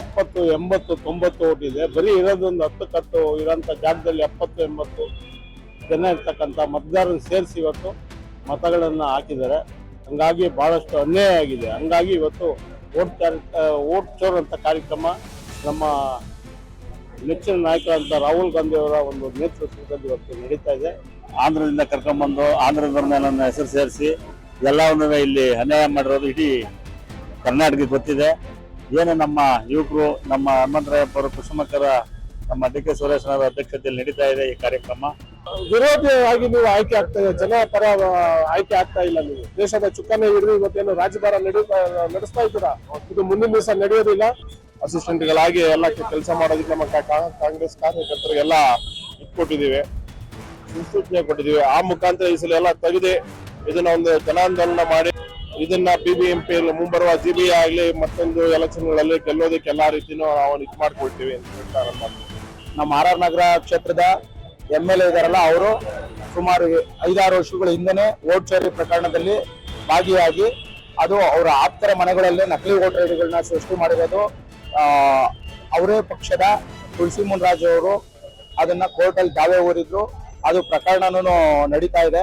ಎಪ್ಪತ್ತು, ಎಂಬತ್ತು, ತೊಂಬತ್ತು ಓಟ್ ಇದೆ. ಬರೀ ಇರೋದೊಂದು ಹತ್ತು ಕತ್ತು ಇರೋಂಥ ಜಾಗದಲ್ಲಿ ಎಪ್ಪತ್ತು, ಎಂಬತ್ತು ಜನ ಇರ್ತಕ್ಕಂಥ ಮತದಾರರನ್ನು ಸೇರಿಸಿ ಇವತ್ತು ಮತಗಳನ್ನು ಹಾಕಿದ್ದಾರೆ. ಹಂಗಾಗಿ ಬಹಳಷ್ಟು ಅನ್ಯಾಯ ಆಗಿದೆ. ಹಂಗಾಗಿ ಇವತ್ತು ಓಟ್ ಓಟ್ ಚೋರ್ ಅಂತ ಕಾರ್ಯಕ್ರಮ ನಮ್ಮ ನೆಚ್ಚಿನ ನಾಯಕರಂತ ರಾಹುಲ್ ಗಾಂಧಿ ಅವರ ಒಂದು ನೇತೃತ್ವದಲ್ಲಿ ಇವತ್ತು ನಡೀತಾ ಇದೆ. ಆಂಧ್ರದಿಂದ ಕರ್ಕೊಂಡ್ಬಂದು ಆಂಧ್ರದವ್ರನ್ನ ನನ್ನ ಹೆಸರು ಸೇರಿಸಿ ಎಲ್ಲವನ್ನೂ ಇಲ್ಲಿ ಅನ್ಯಾಯ ಮಾಡಿರೋದು ಇಡೀ ಕರ್ನಾಟಕಕ್ಕೆ ಗೊತ್ತಿದೆ. ಏನು ನಮ್ಮ ಯುವಕರು, ನಮ್ಮ ಹನುಮಂತರಾಯಪ್ಪರು ಕುಸುಮಕರ, ನಮ್ಮ ಡಿ ಕೆ ಸುರೇಶ್ ಅವರ ಅಧ್ಯಕ್ಷತೆಯಲ್ಲಿ ನಡೀತಾ ಇದೆ ಈ ಕಾರ್ಯಕ್ರಮ. ವಿರೋಧಿಯಾಗಿ ನೀವು ಆಯ್ಕೆ ಆಗ್ತಾ ಇದೆ ಜನ ಪರ ಆಯ್ಕೆ ಆಗ್ತಾ ಇಲ್ಲ ನೀವು. ದೇಶದ ಚುಕ್ಕಾನೆ ಹಿಡಿದು ಇವತ್ತೇನು ರಾಜ್ಯಭಾರ ನಡೆ ನಡೆಸ್ತಾ ಇದ್ದೀರಾ? ಇದು ಮುಂದಿನ ದಿವಸ ನಡೆಯೋದಿಲ್ಲ. ಅಸಿಸ್ಟೆಂಟ್ಗಳಾಗಿ ಎಲ್ಲ ಕೆಲಸ ಮಾಡೋದಕ್ಕೆ ನಮ್ಮ ಕಾಂಗ್ರೆಸ್ ಕಾರ್ಯಕರ್ತರಿಗೆಲ್ಲ ಇಟ್ಕೊಟ್ಟಿದ್ದೀವಿ. ಸೂಚನೆ ಕೊಟ್ಟಿದ್ದೀವಿ. ಆ ಮುಖಾಂತರ ಈ ಸಲ ಎಲ್ಲ ತೆಗೆದು ಇದನ್ನ ಒಂದು ಜನಾಂದೋಲನ ಮಾಡಿ ಇದನ್ನ ಬಿ ಬಿ ಎಂ ಮುಂಬರುವ ಜಿ ಬಿ ಆಗ್ಲಿ ಮತ್ತೊಂದು ಎಲೆಕ್ಷನ್ಗಳಲ್ಲಿ ಗೆಲ್ಲೋದಕ್ಕೆ ಎಲ್ಲಾ ರೀತಿನೂ ನಾವು ಇದು ಮಾಡ್ಕೊಳ್ತೀವಿ ಅಂತ ಹೇಳ್ತಾರೆ ನಮ್ಮ ಆರ್ ಆರ್ ನಗರ ಕ್ಷೇತ್ರದ ಎಂ ಎಲ್ ಎ ಇದಾರಲ್ಲ ಅವರು ಸುಮಾರು ಐದಾರು ವರ್ಷಗಳ ಹಿಂದೆನೆ ವೋಟ್ ಚೋರಿ ಪ್ರಕರಣದಲ್ಲಿ ಭಾಗಿಯಾಗಿ ಅದು ಅವರ ಆಪ್ತರ ಮನೆಗಳಲ್ಲಿ ನಕಲಿ ವೋಟ್ ಐಡಿಗಳನ್ನ ಸೃಷ್ಟಿ ಮಾಡಿರೋದು ಅವರೇ ಪಕ್ಷದ ತುಳಸಿ ಮುನ್ರಾಜ್ ಅವರು ಅದನ್ನ ಕೋರ್ಟಲ್ಲಿ ದಾವೆ ಊರಿದ್ರು ಅದು ಪ್ರಕರಣನೂ ನಡೀತಾ ಇದೆ.